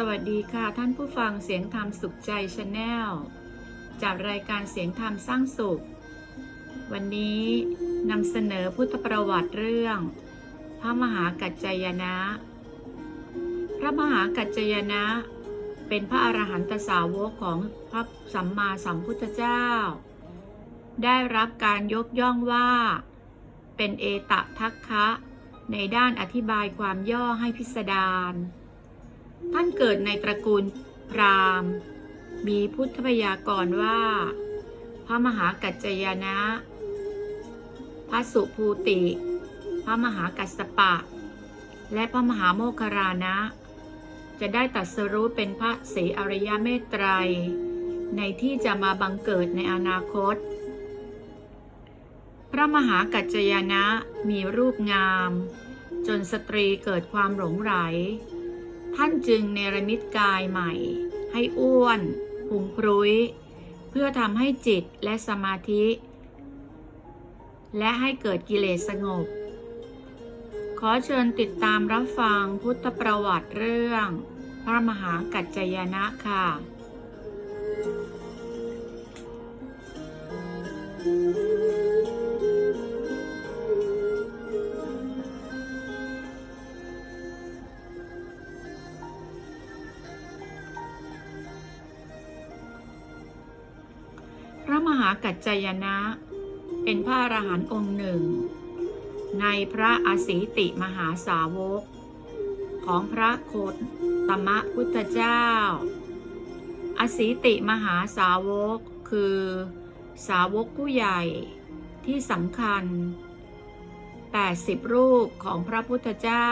สวัสดีค่ะท่านผู้ฟังเสียงธรรมสุขใจชาแนลจากรายการเสียงธรรมสร้างสุข วันนี้นำเสนอพุทธประวัติเรื่อง พระมหากัจจายนะ พระมหากัจจายนะ เป็นพระอรหันตสาวกของพระสัมมาสัมพุทธเจ้า ได้รับการยกย่องว่า เป็นเอตทัคคะ ในด้านอธิบายความย่อให้พิสดาร ท่านเกิดในตระกูลพราหมณ์ มีพุทธพยากรว่า พระมหากัจจายนะ พระสุภูติ พระมหากัสสปะ และพระมหาโมคารานะ จะได้ตรัสรู้เป็นพระศรีอริยเมตไตรยในที่จะมาบังเกิดในอนาคต พระมหากัจจายนะมีรูปงาม จนสตรีเกิดความหลงไหล ท่านจึงเนรมิตกายใหม่ ให้อ้วนพุงพรุยเพื่อทำให้จิตและสมาธิ และให้เกิดกิเลสสงบ ขอเชิญติดตามรับฟังพุทธประวัติเรื่อง พระมหากัจจายนะค่ะ กัจจายนะ เป็นพระอรหันต์องค์หนึ่ง ในพระอาศีติมหาสาวก ของพระโคตมะพุทธเจ้าอาศีติมหาสาวกคือ สาวกผู้ใหญ่ที่สำคัญ 80 รูปของพระพุทธเจ้า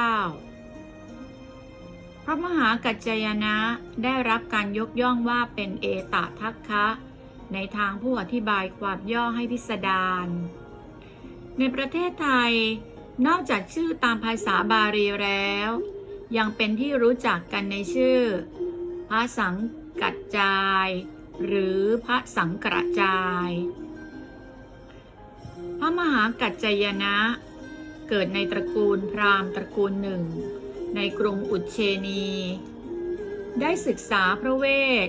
พระมหากัจจายนะได้รับการยกย่องว่าเป็นเอตทัคคะ ในทางผู้อธิบายความย่อให้พิสดารในประเทศไทย นอกจากชื่อตามภาษาบาลีแล้ว ยังเป็นที่รู้จักกันในชื่อ พระสังกัจจาย หรือพระสังกระจาย พระมหากัจจายนะ เกิดในตระกูลพราหมณ์ตระกูลหนึ่ง ในกรุงอุเชนี ได้ศึกษาพระเวท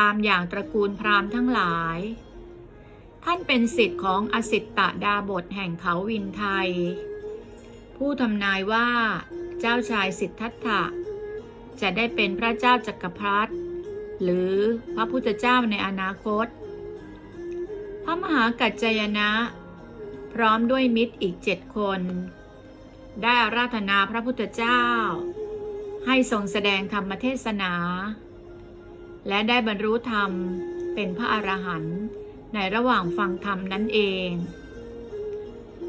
ตามอย่างตระกูลพราหมณ์ทั้งหลาย ท่านเป็นสิทธิ์ของอสิตตดาบทแห่งเขาวินไทย ผู้ทำนายว่า เจ้าชายสิทธัตถะ จะได้เป็นพระเจ้าจักรพรรดิหรือพระพุทธเจ้าในอนาคต พระมหากัจจายนะ พร้อมด้วยมิตรอีกเจ็ดคน ได้อาราธนาพระพุทธเจ้า ให้ทรงแสดงธรรมเทศนา และได้บรรลุธรรมเป็นพระอรหันต์ในระหว่างฟังธรรมนั่นเอง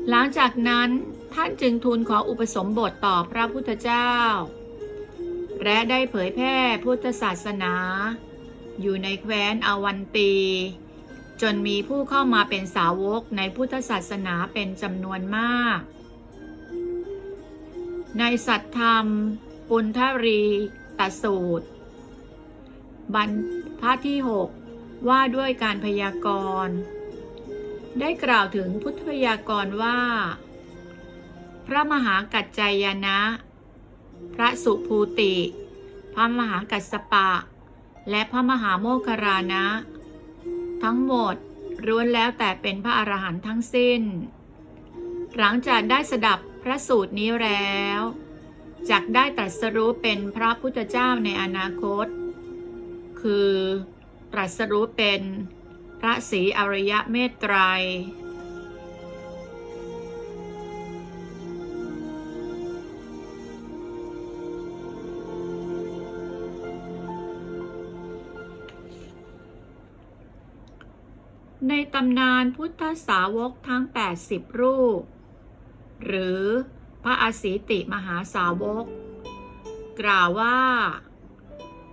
หลังจากนั้นท่านจึงทูลขออุปสมบทต่อพระพุทธเจ้า และได้เผยแพร่พุทธศาสนา อยู่ในแคว้นอวันตี จนมีผู้เข้ามาเป็นสาวกในพุทธศาสนาเป็นจำนวนมาก ในสัตธรรม ปุณทรีตสูตร บรรพาที่ 6 ว่าด้วยการพยากรณ์ ได้กล่าวถึงพุทธพยากรณ์ว่า พระมหากัจจายนะ พระสุภูติ พระมหากัสปะ และพระมหาโมคคารานะ ทั้งหมดล้วนแล้วแต่เป็นพระอรหันต์ทั้งสิ้น หลังจากได้สดับพระสูตรนี้แล้วจักได้ตรัสรู้เป็นพระพุทธเจ้าในอนาคต คือตรัสรู้เป็นพระศรีอริยเมตไตรยในตำนานพุทธสาวกทั้ง 80 รูป หรือพระอาศีติมหาสาวก กล่าวว่า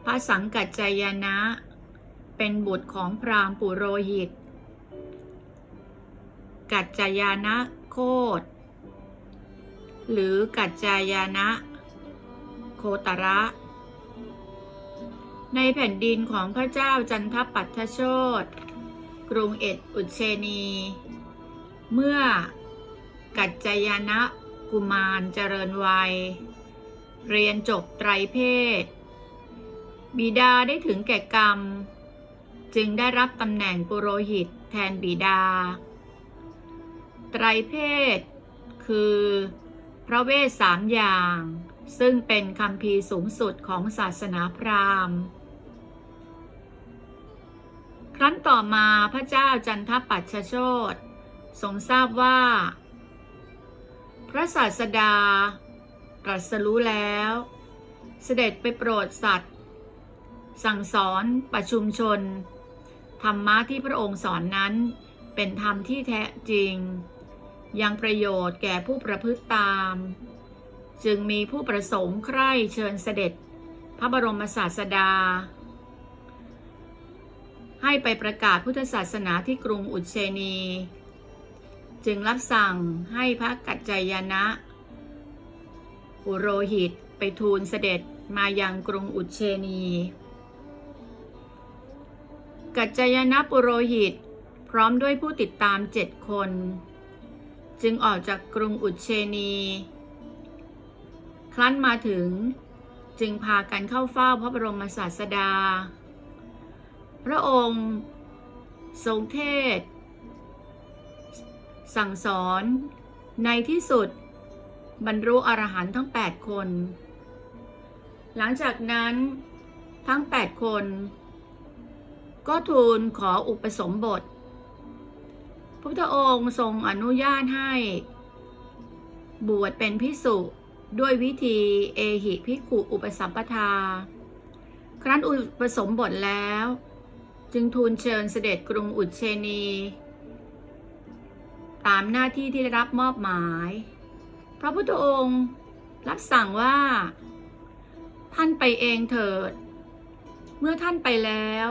ระสังกัจจายนะ เป็นบุตรของพราหมณ์ปุโรหิต กัจจายนะโคดหรือกัจจายนะ โคตระ ในแผ่นดินของพระเจ้าจันทปัตถโชตกรุงเอ็ดอุเชนี เมื่อกัจจายนะกุมารเจริญวัย เรียนจบไตรเพศ บิดาได้ถึงแก่กรรม จึงได้รับตำแหน่งปุโรหิตแทนบิดา ไตรเพศ คือ พระเวสสามอย่าง ซึ่งเป็นคำพีสูงสุดของศาสนาพราหมณ์ ครั้นต่อมาพระเจ้าจันทปัชชโชตทรงทราบว่า พระศาสดาตรัสรู้แล้ว เสด็จไปโปรดสัตว์ สั่งสอนประชุมชน ธรรมะที่พระองค์สอนนั้น เป็นธรรมที่แท้จริง ยังประโยชน์แก่ผู้ประพฤติตาม จึงมีผู้ประสงค์ใคร่เชิญเสด็จ พระบรมศาสดา ให้ไปประกาศพุทธศาสนาที่กรุงอุเชนี จึงรับสั่งให้พระกัจจายนะปุโรหิตไปทูลเสด็จมายังกรุงอุเชนี กัจจายนปุโรหิต พร้อมด้วยผู้ติดตามเจ็ดคน จึงออกจากกรุงอุเชนี ครั้นมาถึงจึงพากันเข้าเฝ้าพระบรมศาสดา พระองค์ ทรงเทศ สั่งสอนในที่สุด บรรลุอรหันต์ทั้ง 8 คน หลังจากนั้นทั้ง 8 คน ก็ทูลขออุปสมบท พระพุทธองค์ทรงอนุญาตให้ บวชเป็นพิสุด้วยวิธีเอหิพิขุอุปสัมปทา ครั้นอุปสมบทแล้ว จึงทูลเชิญเสด็จกรุงอุเชนี ตามหน้าที่ที่ได้รับมอบหมาย พระพุทธองค์รับสั่งว่า ท่านไปเองเถิด เมื่อท่านไปแล้ว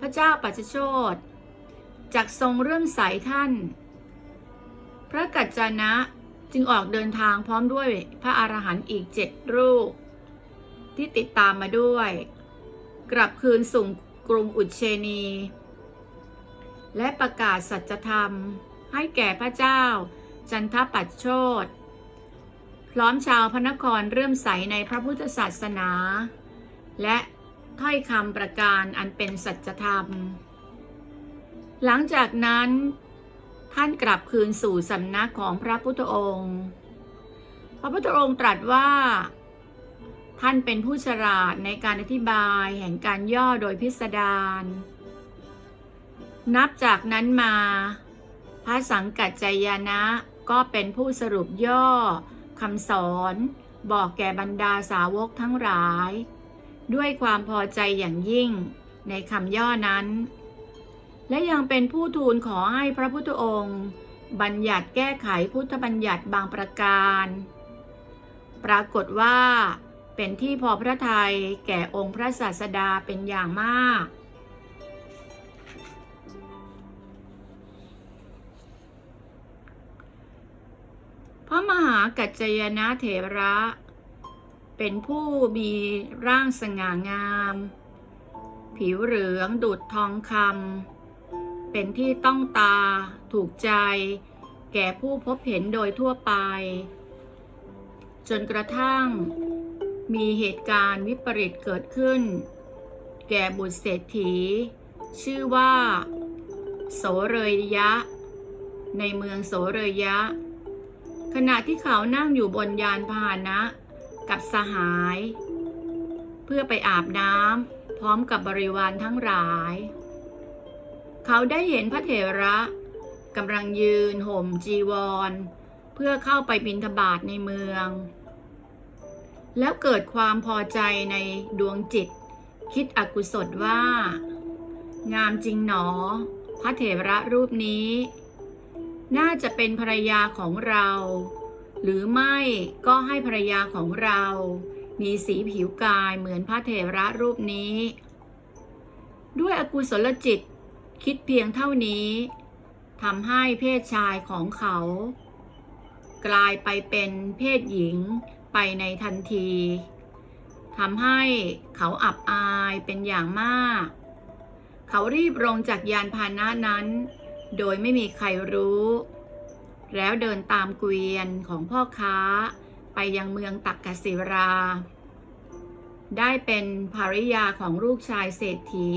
พระเจ้าปัจจโชตจากทรงเริ่มใสท่าน พระกัจจานะจึงออกเดินทางพร้อมด้วยพระอรหันต์อีกเจ็ดรูป ที่ติดตามมาด้วย กลับคืนสู่กรุงอุเชนี และประกาศสัจธรรมให้แก่พระเจ้า จันทปัจโชตพร้อมชาวพระนครเริ่มใสในพระพุทธศาสนา และ ถ้อยคำประการอันเป็นสัจธรรม หลังจากนั้น ท่านกลับคืนสู่สำนักของพระพุทธองค์ พระพุทธองค์ตรัสว่า ท่านเป็นผู้ฉลาดในการอธิบายแห่งการย่อโดยพิสดารนับจากนั้นมา พระสังกัจจายนะ ก็เป็นผู้สรุปย่อคำสอน บอกแก่บรรดาสาวกทั้งหลาย ด้วยความพอใจอย่างยิ่งในคำย่อนั้น และยังเป็นผู้ทูลขอให้พระพุทธองค์ บัญญัติแก้ไขพุทธบัญญัติบางประการ ปรากฏว่าเป็นที่พอพระทัยแก่องค์พระศาสดาเป็นอย่างมาก พระมหากัจจยนะเถระ เป็นผู้มีร่างสง่างาม ผิวเหลืองดุดทองคำเป็นที่ต้องตาถูกใจ แก่ผู้พบเห็นโดยทั่วไป จนกระทั่งมีเหตุการณ์วิปริตเกิดขึ้น แก่บุตรเศรษฐี ชื่อว่า โสเรยยะ ในเมืองโสเรยยะ ขณะที่เขานั่งอยู่บนยานพาหนะ กับสหาย เพื่อไปอาบน้ำพร้อมกับบริวารทั้งหลาย เขาได้เห็นพระเถระกำลังยืนห่มจีวร เพื่อเข้าไปบิณฑบาตในเมือง แล้วเกิดความพอใจในดวงจิต คิดอกุศลว่า งามจริงหนอ พระเถระรูปนี้ น่าจะเป็นภรรยาของเรา หรือไม่ก็ให้ภรรยาของเรา มีสีผิวกายเหมือนพระเถระรูปนี้ ด้วยอกุศลจิตคิดเพียงเท่านี้ทำให้เพศชายของเขา กลายไปเป็นเพศหญิงไปในทันทีทำให้เขาอับอายเป็นอย่างมาก เขารีบลงจากยานพาหนะนั้น โดยไม่มีใครรู้ แล้วเดินตามเกวียนของพ่อค้า ไปยังเมืองตักกศิรา ได้เป็นภรรยาของลูกชายเศรษฐี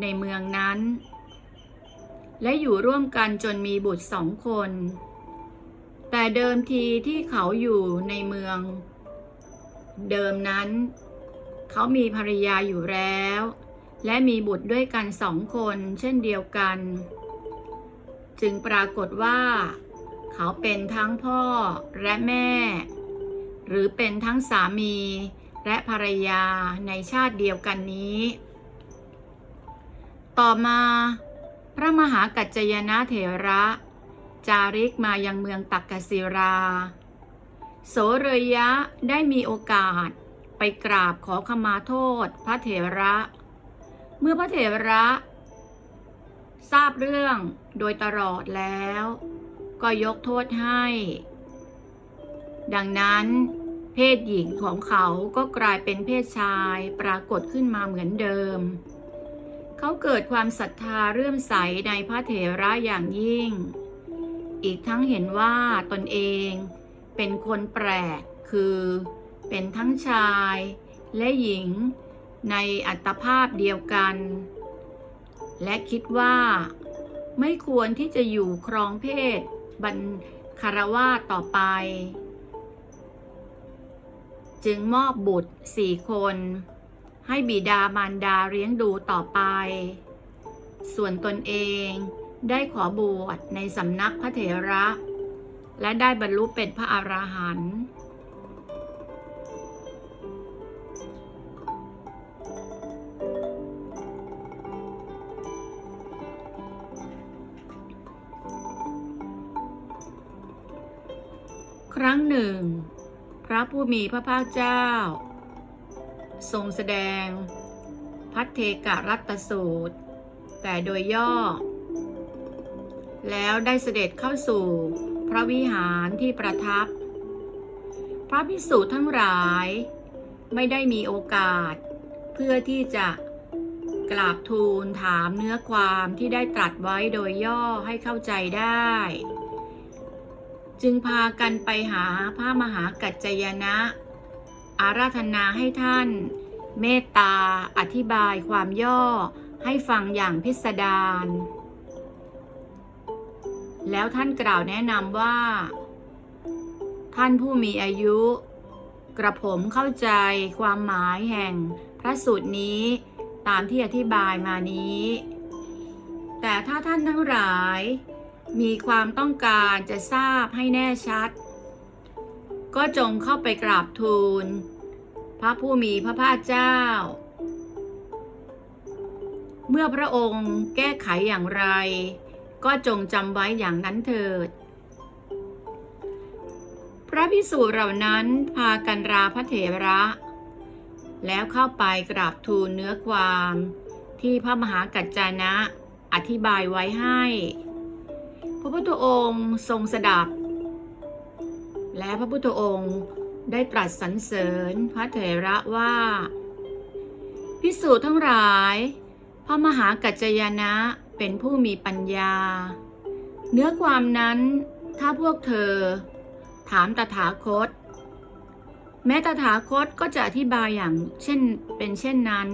ในเมืองนั้น และอยู่ร่วมกันจนมีบุตรสองคน แต่เดิมทีที่เขาอยู่ในเมือง เดิมนั้น เขามีภรรยาอยู่แล้ว และมีบุตรด้วยกันสองคนเช่นเดียวกัน จึงปรากฏว่า เขาเป็นทั้งพ่อและแม่ หรือเป็นทั้งสามีและภรรยาในชาติเดียวกันนี้ ต่อมา พระมหากัจจยนะเถระ จาริกมายังเมืองตักกศิรา โสเรยะได้มีโอกาสไปกราบขอขมาโทษพระเถระ เมื่อพระเถระ ทราบเรื่องโดยตลอดแล้ว ก็ยกโทษให้ ดังนั้นเพศหญิงของเขาก็กลายเป็นเพศชายปรากฏขึ้นมาเหมือนเดิม เขาเกิดความศรัทธาเรื่มใสในพระเถระอย่างยิ่ง อีกทั้งเห็นว่าตนเองเป็นคนแปลก คือ เป็นทั้งชายและหญิงในอัตภาพเดียวกัน และคิดว่า ไม่ควรที่จะอยู่ครองเพศ บรรคารวาต่อไป จึงมอบบุตรสี่คน ให้บิดามารดาเลี้ยงดูต่อไป ส่วนตนเองได้ขอบวชในสำนักพระเถระ และได้บรรลุเป็นพระอรหันต์ ครั้งหนึ่ง พระผู้มีพระภาคเจ้า ทรงแสดง พัทเทกรัตสูตร แต่โดยย่อ แล้วได้เสด็จเข้าสู่พระวิหารที่ประทับ พระพิสุทั้งหลายไม่ได้มีโอกาส เพื่อที่จะกราบทูลถามเนื้อความที่ได้ตรัสไว้โดยย่อให้เข้าใจได้ จึงพากันไปหาพระมหากัจจยนะ อาราธนาให้ท่าน เมตตาอธิบายความย่อให้ฟังอย่างพิสดารแล้วท่านกล่าวแนะนำว่า ท่านผู้มีอายุ กระผมเข้าใจความหมายแห่งพระสูตรนี้ตามที่อธิบายมานี้ แต่ถ้าท่านทั้งหลาย มีความต้องการจะทราบให้แน่ชัด ก็จงเข้าไปกราบทูล พระผู้มีพระภาคเจ้า เมื่อพระองค์แก้ไขอย่างไร ก็จงจำไว้อย่างนั้นเถิด พระพิสุเหล่านั้นพากันราพระเถระ แล้วเข้าไปกราบทูลเนื้อความที่พระมหากัจจานะ อธิบายไว้ให้ ระพุทธองค์ทรงสดับ และพระพุทธองค์ได้ตรัสสรรเสริญพระเถระว่า พิสูจน์ทั้งหลาย พระมหากัจจยนะเป็นผู้มีปัญญา เนื้อความนั้นถ้าพวกเธอ ถามตถาคต แม้ตถาคตก็จะอธิบายอย่างเช่นเป็นเช่นนั้น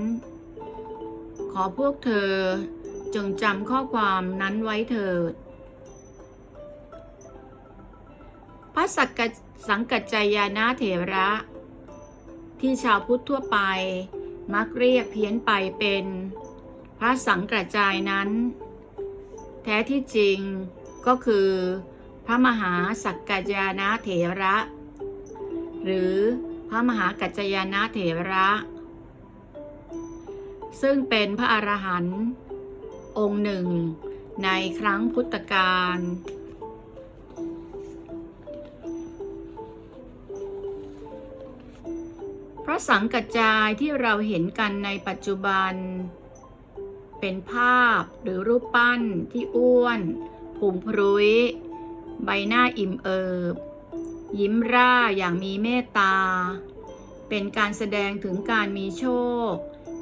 ขอพวกเธอจงจำข้อความนั้นไว้เถิด พระสักสังกัจจายานาเถระ ที่ชาวพุทธทั่วไป มักเรียกเพี้ยนไปเป็น พระสังกัจจายนั้น แท้ที่จริงก็คือ พระมหาสักกัจจายนาเถระ หรือพระมหากัจจายนาเถระ ซึ่งเป็นพระอรหันต์องค์หนึ่งในครั้งพุทธกาล ระสังกัจจายที่เราเห็นกันในปัจจุบัน เป็นภาพหรือรูปปั้นที่อ้วนผุมพรุ้ยใบหน้าอิ่มเอิบ ยิ้มร่าอย่างมีเมตตา เป็นการแสดงถึงการมีโชค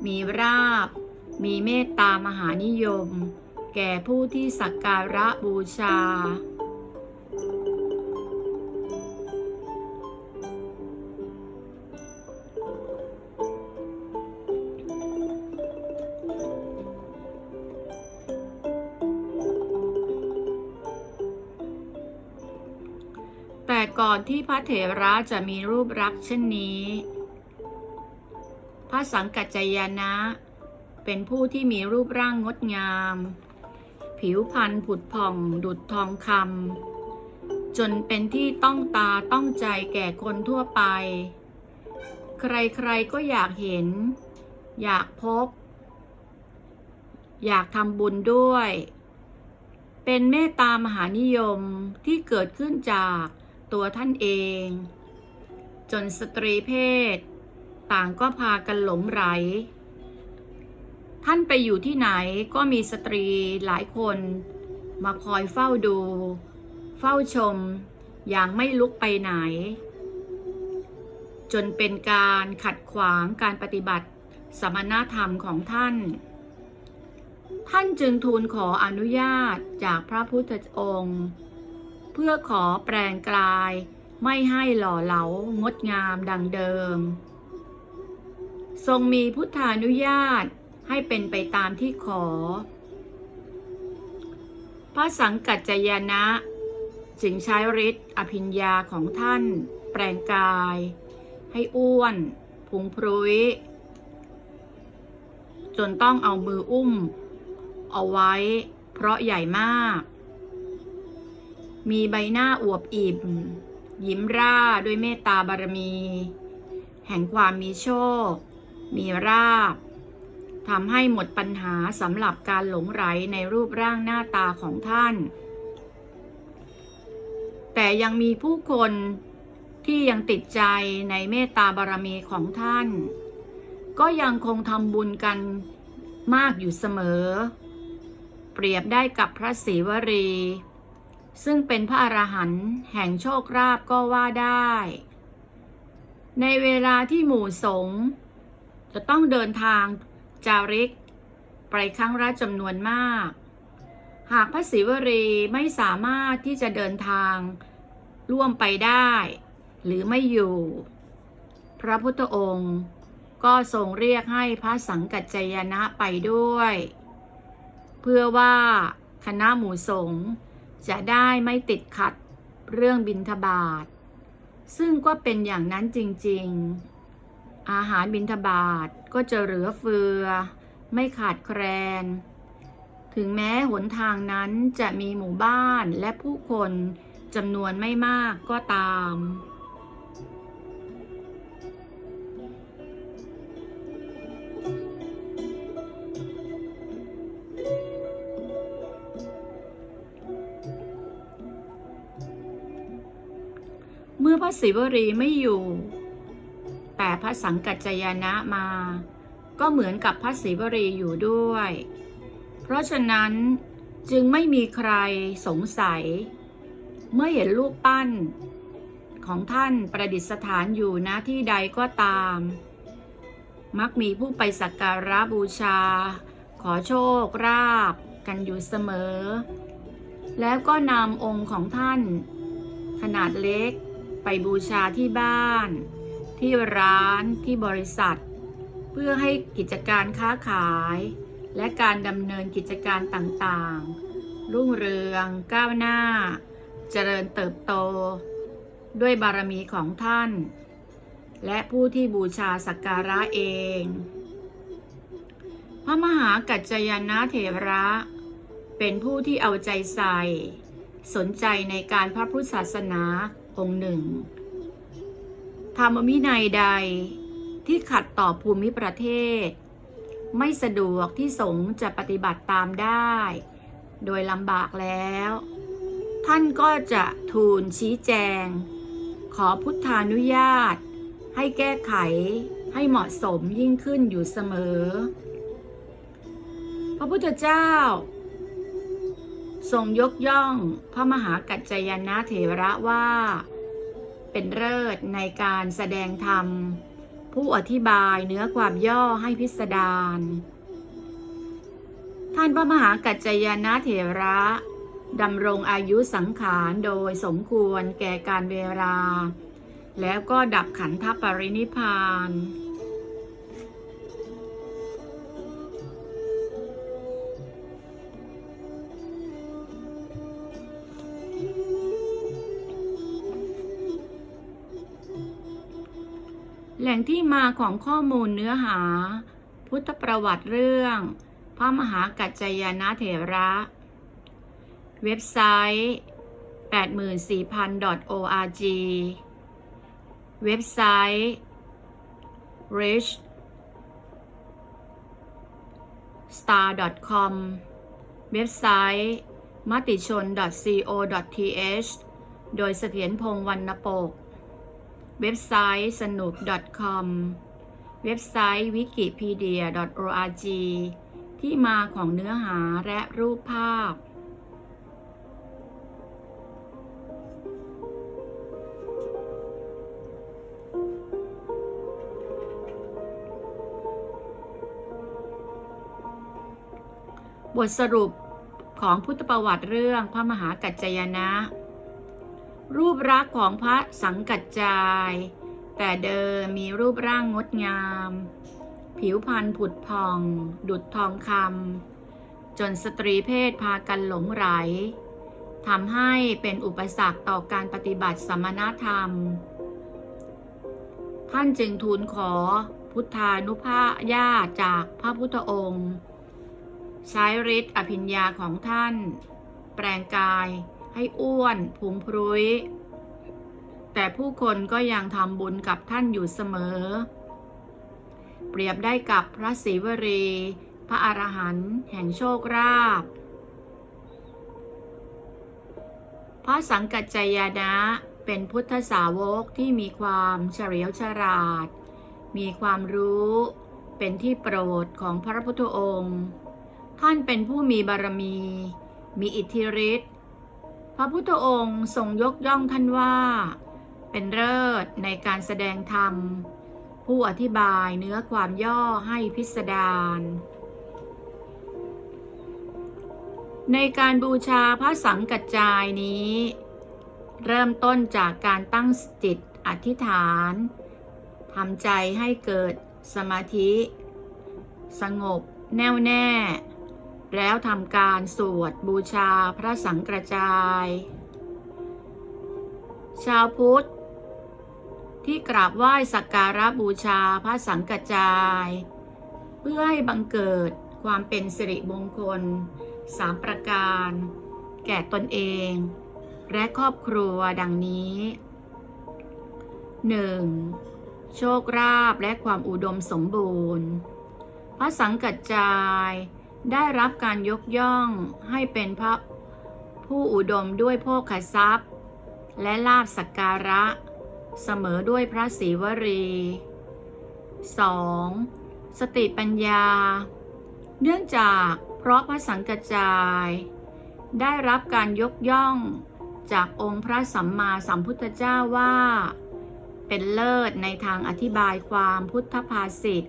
มีราบ มีเมตตามหานิยม แก่ผู้ที่สักการะบูชา ที่พระเถระจะมีรูปรักษ์เช่นนี้ พระสังกัจจยานะ เป็นผู้ที่มีรูปร่างงดงาม ผิวพรรณผุดผ่องดุดทองคำจนเป็นที่ต้องตาต้องใจแก่คนทั่วไป ใครๆก็อยากเห็น อยากพบ อยากทำบุญด้วยเป็นเมตตามหานิยมที่เกิดขึ้นจาก ตัวท่านเอง จนสตรีเพศ ต่างก็พากันหลงไหล ท่านไปอยู่ที่ไหนก็มีสตรีหลายคน มาคอยเฝ้าดู เฝ้าชม อย่างไม่ลุกไปไหน จนเป็นการขัดขวางการปฏิบัติสมณธรรมของท่าน ท่านจึงทูลขออนุญาตจากพระพุทธองค์ พื่อขอแปลงกลาย ไม่ให้หล่อเหลางดงามดังเดิม ทรงมีพุทธานุญาตให้เป็นไปตามที่ขอ พระสังกัจจายนะ จึงใช้ฤทธิ์อภิญญาของท่าน แปลงกาย ให้อ้วน พุงพรุยจนต้องเอามืออุ้ม เอาไว้เพราะใหญ่มาก มีใบหน้าอวบอิ่ม ยิ้มร่าด้วยเมตตาบารมี แห่งความมีโชค มีราบทำให้หมดปัญหาสำหรับการหลงไหลในรูปร่างหน้าตาของท่าน แต่ยังมีผู้คนที่ยังติดใจในเมตตาบารมีของท่าน ก็ยังคงทำบุญกันมากอยู่เสมอ เปรียบได้กับพระศรีวรี ซึ่งเป็นพระอรหันต์แห่งโชคราบก็ว่าได้ ในเวลาที่หมู่สงฆ์จะต้องเดินทางจาริก ไปครั้งละจำนวนมาก หากพระศิวรีไม่สามารถที่จะเดินทางร่วมไปได้ หรือไม่อยู่ พระพุทธองค์ก็ทรงเรียกให้พระสังกัจจายนะไปด้วย เพื่อว่าคณะหมู่สงฆ์ จะได้ไม่ติดขัดเรื่องบินทบาท ซึ่งก็เป็นอย่างนั้นจริงๆ อาหารบินทบาทก็จะเหลือเฟือ ไม่ขาดแคลน ถึงแม้หนทางนั้นจะมีหมู่บ้านและผู้คนจำนวนไม่มากก็ตาม พระศิวรีไม่อยู่ แต่พระสังกัจจายนะมา ก็เหมือนกับพระศิวรีอยู่ด้วย เพราะฉะนั้นจึงไม่มีใครสงสัย เมื่อเห็นรูปปั้นของท่านประดิษฐานอยู่ณที่ใดก็ตาม มักมีผู้ไปสักการะบูชา ขอโชคราบกันอยู่เสมอ แล้วก็นำองค์ของท่าน ขนาดเล็ก ไปบูชาที่บ้าน ที่ร้านที่บริษัท เพื่อให้กิจการค้าขาย และการดำเนินกิจการต่างๆ รุ่งเรืองก้าวหน้า เจริญเติบโต ด้วยบารมีของท่าน และผู้ที่บูชาสักการะเอง พระมหากัจจายนะเถระ เป็นผู้ที่เอาใจใส่ สนใจในการพระพุทธศาสนา องค์หนึ่งธรรมวินัยใดที่ขัดต่อภูมิประเทศ ไม่สะดวกที่สงฆ์จะปฏิบัติตามได้ โดยลำบากแล้ว ท่านก็จะทูลชี้แจง ขอพุทธานุญาต ให้แก้ไขให้เหมาะสมยิ่งขึ้นอยู่เสมอ พระพุทธเจ้า ทรงยกย่องพระมหากัจจายนะเถระว่า เป็นเลิศในการแสดงธรรม ผู้อธิบายเนื้อความย่อให้พิสดารท่านพระมหากัจจายนะเถระดำรงอายุสังขารโดยสมควรแก่การเวลา แล้วก็ดับขันธปรินิพาน ล่งที่มาของข้อมูลเนื้อหา พุทธประวัติเรื่อง พระมหากัจจายนะเถระ เว็บไซต์ 84000.org เว็บไซต์ rich star.com เว็บไซต์มติชน .co.th โดยเสถียรพงษ์วรรณปก เว็บไซต์สนุก .com เว็บไซต์ wikipedia.org ที่มาของเนื้อหาและรูปภาพ บทสรุปของพุทธประวัติเรื่องพระมหากัจจายนะ รูปรักษ์ของพระสังกัจจาย แต่เดิมมีรูปร่างงดงาม ผิวพรรณผุดพอง ดุดทองคำจนสตรีเพศพากันหลงไหลทำให้เป็นอุปสรรคต่อการปฏิบัติสมณธรรม ท่านจึงทูลขอพุทธานุภาญาจากพระพุทธองค์ใช้ฤทธิ์อภิญญาของท่าน แปลงกาย ให้อ้วนพุงพรุยแต่ผู้คนก็ยังทำบุญกับท่านอยู่เสมอ เปรียบได้กับพระศรีวรี พระอรหันต์แห่งโชคราภพระสังกัจจายนะเป็นพุทธสาวกที่มีความเฉลียวฉลาด มีความรู้เป็นที่โปรดของพระพุทธองค์ ท่านเป็นผู้มีบารมี มีอิทธิฤทธิ์ พระพุทธองค์ทรงยกย่องท่านว่า เป็นเลิศในการแสดงธรรม ผู้อธิบายเนื้อความย่อให้พิสดารในการบูชาพระสังกัจจายนี้ เริ่มต้นจากการตั้งจิตอธิษฐานทำใจให้เกิดสมาธิ สงบแน่วแน่ แล้วทำการสวดบูชาพระสังกระจาย ชาวพุทธ ที่กราบไหว้สักการะบูชาพระสังกระจาย เพื่อให้บังเกิดความเป็นสิริมงคลสามประการ แก่ตนเอง และครอบครัวดังนี้ 1. โชคราบและความอุดมสมบูรณ์ พระสังกัจจาย ได้รับการยกย่องให้เป็นพระผู้อุดมด้วยโภคทรัพย์ และลาบสักการะ เสมอด้วยพระศรีวรี 2. สติปัญญา เนื่องจากเพราะพระสังกัจจาย ได้รับการยกย่องจากองค์พระสัมมาสัมพุทธเจ้าว่า เป็นเลิศในทางอธิบายความพุทธภาษิต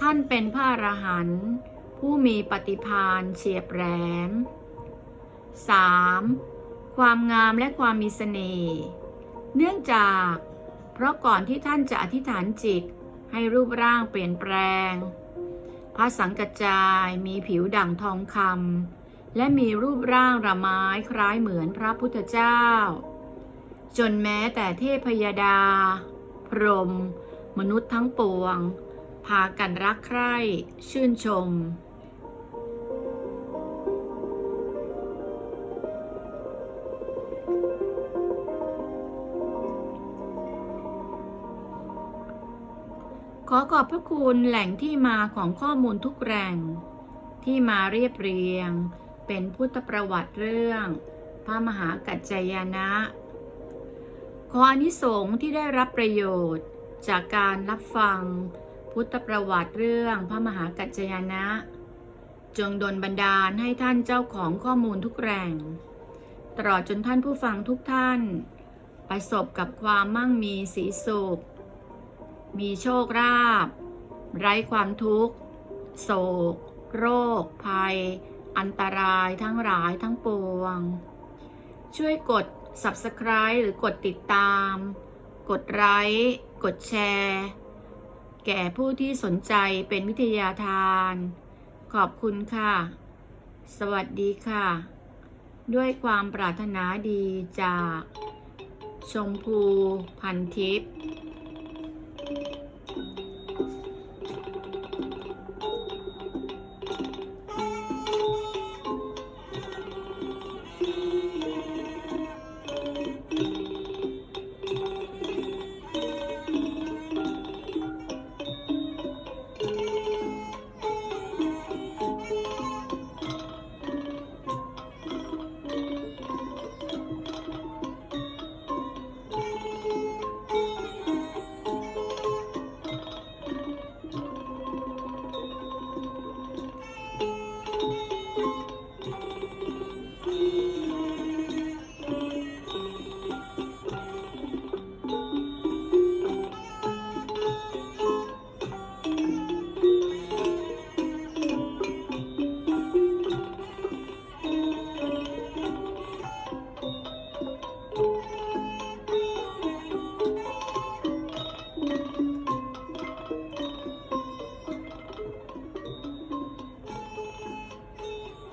ท่านเป็นพระอรหันต์ ผู้มีปฏิพานเฉียบแหลม 3. ความงามและความมีเสน่ห์ เนื่องจาก เพราะก่อนที่ท่านจะอธิษฐานจิตให้รูปร่างเปลี่ยนแปลง พระสังกัจจายมีผิวดั่งทองคำและมีรูปร่างระไม้คล้ายเหมือนพระพุทธเจ้า จนแม้แต่เทพยดา พรหมมนุษย์ทั้งปวง พากันรักใคร่ ชื่นชม ขอขอบพระคุณแหล่งที่มาของข้อมูลทุกแหล่ง ที่มาเรียบเรียง เป็นพุทธประวัติเรื่อง พระมหากัจจายนะ ขออนิสงส์ที่ได้รับประโยชน์ จากการรับฟัง พุทธประวัติเรื่องพระมหากัจจายนะ จงดลบันดาลให้ท่านเจ้าของข้อมูลทุกแหล่ง ตลอดจนท่านผู้ฟังทุกท่าน ประสบกับความมั่งมีสีสุข มีโชคราบไร้ความทุกข์ โศก โรค ภัย อันตรายทั้งหลายทั้งปวง ช่วยกด subscribe หรือกดติดตาม กดไลค์กดแชร์ แก่ผู้ที่สนใจเป็นวิทยาทาน ขอบคุณค่ะ สวัสดีค่ะ ด้วยความปรารถนาดีจาก ชมพูพันทิพย์